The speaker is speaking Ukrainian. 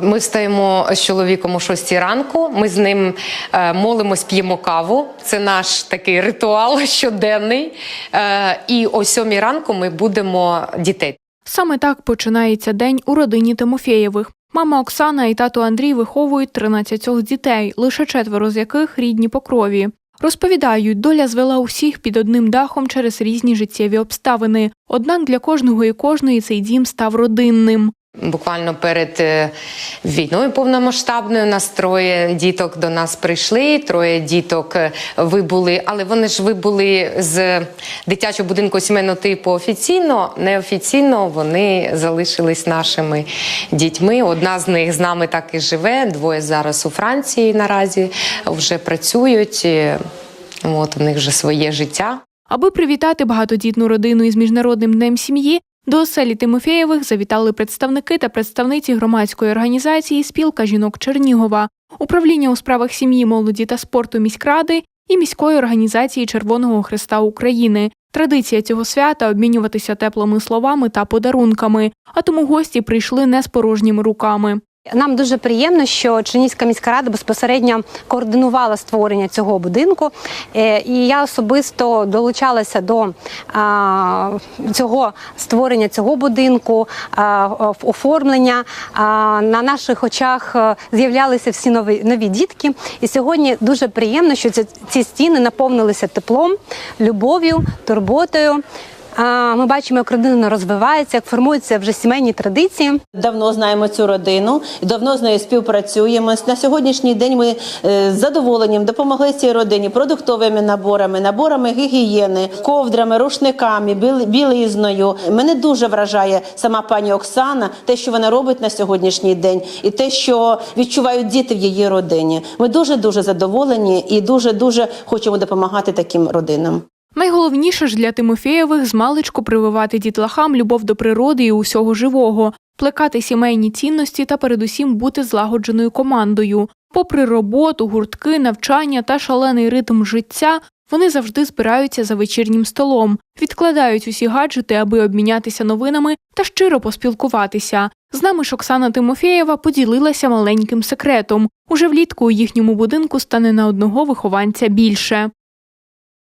Ми встаємо з чоловіком о 6 ранку. Ми з ним е, молимось, п'ємо каву. Це наш такий ритуал щоденний. Е, і о 7 ранку ми будемо дітей. Саме так починається день у родині Тимофєєвих. Мама Оксана і тато Андрій виховують 13 дітей, лише четверо з яких рідні по крові. Розповідають, доля звела усіх під одним дахом через різні життєві обставини. Однак для кожного і кожної цей дім став родинним. Буквально перед е, війною повномасштабною нас троє діток до нас прийшли. Троє діток е, вибули, але вони ж вибули з дитячого будинку сімейного типу офіційно. Неофіційно вони залишились нашими дітьми. Одна з них з нами так і живе. Двоє зараз у Франції наразі вже працюють. От у них вже своє життя. Аби привітати багатодітну родину із міжнародним днем сім'ї, до оселі Тимофєєвих завітали представники та представниці громадської організації Спілка жінок Чернігова, управління у справах сім'ї, молоді та спорту міськради і міської організації Червоного Христа України. Традиція цього свята обмінюватися теплими словами та подарунками, а тому гості прийшли не з порожніми руками. Нам дуже приємно, що Чернігівська міська рада безпосередньо координувала створення цього будинку. Е, І я особисто долучалася до цього створення цього будинку, оформлення. На наших очах е, з'являлися всі нові нові дітки. І сьогодні дуже приємно, що ці стіни наповнилися теплом, любов'ю, турботою. Ми бачимо, як родина розвивається, як формуються вже сімейні традиції. Давно знаємо цю родину, давно з нею співпрацюємо. На сьогоднішній день ми е, з задоволенням допомогли цій родині продуктовими наборами, наборами гігієни, ковдрами, рушниками, біл- білизною. Мене дуже вражає сама пані Оксана, те, що вона робить на сьогоднішній день, і те, що відчувають діти в її родині. Ми дуже дуже задоволені і дуже дуже хочемо допомагати таким родинам. Найголовніше ж для Тимофєєвих змалечку прививати дітлахам любов до природи і усього живого, плекати сімейні цінності та передусім бути злагодженою командою. Попри роботу, гуртки, навчання та шалений ритм життя, вони завжди збираються за вечірнім столом, відкладають усі гаджети, аби обмінятися новинами та щиро поспілкуватися. З нами ж Оксана Тимофєєва поділилася маленьким секретом. Уже влітку у їхньому будинку стане на одного вихованця більше.